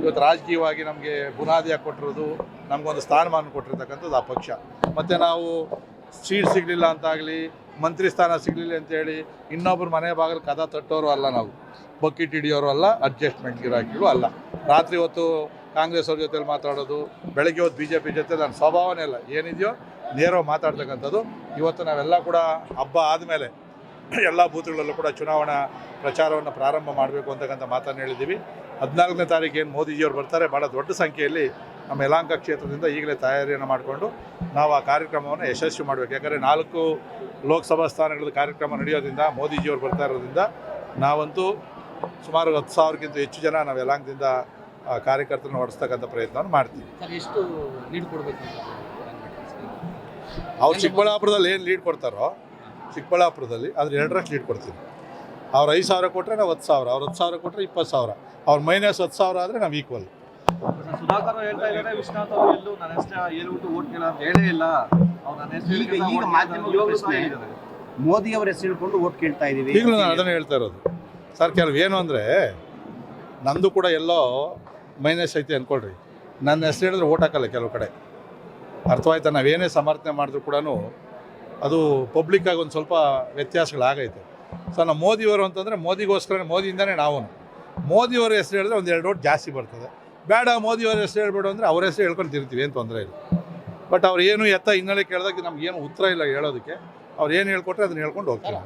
ಇವತ್ತು ರಾಜಕೀಯವಾಗಿ ನಮಗೆ ಬುನಾದಿಯಾಗಿ ಕೊಟ್ಟಿರೋದು, ನಮಗೊಂದು ಸ್ಥಾನಮಾನ ಕೊಟ್ಟಿರ್ತಕ್ಕಂಥದ್ದು ಆ ಪಕ್ಷ. ಮತ್ತು ನಾವು ಸೀಟ್ ಸಿಗಲಿಲ್ಲ ಅಂತಾಗಲಿ, ಮಂತ್ರಿ ಸ್ಥಾನ ಸಿಗಲಿಲ್ಲ ಅಂತೇಳಿ ಇನ್ನೊಬ್ಬರು ಮನೆ ಬಾಗಿಲು ಕದ ತಟ್ಟೋರು ಅಲ್ಲ ನಾವು. ಬಕೆಟ್ ಹಿಡಿಯೋರು ಅಲ್ಲ ಅಡ್ಜಸ್ಟ್ಮೆಂಟ್ ಗಿರಾಕಿಗಳು ಅಲ್ಲ. ರಾತ್ರಿ ಹೊತ್ತು ಕಾಂಗ್ರೆಸ್ ಅವ್ರ ಜೊತೆಲಿ ಮಾತಾಡೋದು, ಬೆಳಗ್ಗೆ ಹೊತ್ತು ಬಿ ಜೆ ಪಿ ಜೊತೆ ನನ್ನ ಸ್ವಭಾವನೇ ಇಲ್ಲ. ಏನಿದೆಯೋ ನೇರವಾಗಿ ಮಾತಾಡ್ತಕ್ಕಂಥದ್ದು. ಇವತ್ತು ನಾವೆಲ್ಲ ಕೂಡ ಹಬ್ಬ ಆದಮೇಲೆ ಎಲ್ಲ ಬೂತ್ಗಳಲ್ಲೂ ಕೂಡ ಚುನಾವಣಾ ಪ್ರಚಾರವನ್ನು ಪ್ರಾರಂಭ ಮಾಡಬೇಕು ಅಂತಕ್ಕಂಥ ಮಾತನ್ನು ಹೇಳಿದ್ದೀವಿ. ಹದಿನಾಲ್ಕನೇ ತಾರೀಕು ಏನು ಮೋದಿಜಿಯವರು ಬರ್ತಾರೆ ಭಾಳ ದೊಡ್ಡ ಸಂಖ್ಯೆಯಲ್ಲಿ ನಮ್ಮ ಯಲಾಂಕ ಕ್ಷೇತ್ರದಿಂದ ಈಗಲೇ ತಯಾರಿಯನ್ನು ಮಾಡಿಕೊಂಡು ನಾವು ಆ ಕಾರ್ಯಕ್ರಮವನ್ನು ಯಶಸ್ವಿ ಮಾಡಬೇಕು. ಯಾಕಂದರೆ ನಾಲ್ಕು ಲೋಕಸಭಾ ಸ್ಥಾನಗಳ ಕಾರ್ಯಕ್ರಮ ನಡೆಯೋದ್ರಿಂದ ಮೋದಿಜಿಯವರು ಬರ್ತಾ ಇರೋದ್ರಿಂದ ನಾವಂತೂ ಸುಮಾರು ಹತ್ತು ಸಾವಿರಕ್ಕಿಂತ ಹೆಚ್ಚು ಜನ ನಾವು ಯಲಾಂಕದಿಂದ ಕಾರ್ಯಕರ್ತರನ್ನು ಹೊಡೆಸ್ತಕ್ಕಂಥ ಪ್ರಯತ್ನವನ್ನು ಮಾಡ್ತೀವಿ. ಎಷ್ಟು ಲೀಡ್ ಕೊಡಬೇಕು ಅವ್ರು ಚಿಕ್ಕಬಳ್ಳಾಪುರದಲ್ಲಿ ಏನು ಲೀಡ್ ಕೊಡ್ತಾರೋ ಚಿಕ್ಕಬಳ್ಳಾಪುರದಲ್ಲಿ ಅದ್ರ ಎರಡರಷ್ಟು ಲೀಡ್ ಕೊಡ್ತೀವಿ. ಅವ್ರು ಐದು ಸಾವಿರ ಕೊಟ್ಟರೆ ನಾವು ಹತ್ತು ಸಾವಿರ ಅವ್ರು ಹತ್ತು ಸಾವಿರ ಕೊಟ್ಟರೆ ಇಪ್ಪತ್ತು ಸಾವಿರ. ಅವ್ರು ಮೈನಸ್ ಹತ್ತು ಸಾವಿರ ಆದರೆ ನಾವು ಈಕ್ವಲ್ ಸುಧಾಕರ್ ಅವ್ರು ಹೇಳ್ತಾ ಇದ್ದಾರೆ ವಿಶ್ವನಾಥ್ ಅವರು ಎಲ್ಲೂ ನನ್ನ ಹೆಸರು ಹೇಳ್ಬಿಟ್ಟು ಓಟ್ ಕೇಳ ಅಂತ ಹೇಳೇ ಇಲ್ಲ. ಅವ್ರು ನನ್ನ ಹೆಸರು ಈಗ ಈಗ ಮಾಧ್ಯಮ ಪ್ರಶ್ನೆ ಮೋದಿ ಅವರ ಹೆಸರು ಹೇಳ್ಕೊಂಡು ಓಟ್ ಕೇಳ್ತಾ ಇದೀವಿ. ಈಗಲೂ ನಾನು ಅದನ್ನೇ ಹೇಳ್ತಾ ಇರೋದು. ಸರ್ ಕೆಲವು ಏನು ಅಂದರೆ ನಂದು ಕೂಡ ಎಲ್ಲೋ ಮೈನಸ್ ಐತೆ ಅಂದ್ಕೊಳ್ರಿ ನನ್ನ ಹೆಸರು ಹೇಳಿದ್ರೆ ಓಟ್ ಹಾಕಲ್ಲ ಕೆಲವು ಕಡೆ. ಅರ್ಥವಾಯ್ತಾ? ನಾವೇನೇ ಸಮರ್ಥನೆ ಮಾಡಿದ್ರು ಕೂಡ ಅದು ಪಬ್ಲಿಕ್ಕಾಗಿ ಒಂದು ಸ್ವಲ್ಪ ವ್ಯತ್ಯಾಸಗಳಾಗೈತೆ. ಸೊ ಮೋದಿಯವರು ಅಂತಂದರೆ ಮೋದಿಗೋಸ್ಕರ, ಮೋದಿಯಿಂದನೇ ನಾವು ಮೋದಿಯವ್ರ ಹೆಸರು ಹೇಳಿದ್ರೆ ಒಂದು ಎರಡು ಓಟ್ ಜಾಸ್ತಿ ಬರ್ತದೆ. ಬೇಡ, ಮೋದಿಯವ್ರ ಹೆಸರು ಹೇಳ್ಬೇಡು ಅಂದರೆ ಅವ್ರ ಹೆಸರು ಹೇಳ್ಕೊಂಡು ತಿರ್ತೀವಿ ಏನು ತೊಂದರೆ ಇಲ್ಲ. ಬಟ್ ಅವ್ರು ಏನು ಎತ್ತ ಹಿನ್ನೆಲೆ ಕೇಳಿದಾಗ ನಮ್ಗೇನು ಉತ್ತರ ಇಲ್ಲ ಹೇಳೋದಕ್ಕೆ. ಅವ್ರು ಏನು ಹೇಳ್ಕೊಟ್ರೆ ಅದನ್ನ ಹೇಳ್ಕೊಂಡು ಹೋಗ್ತೀವಿ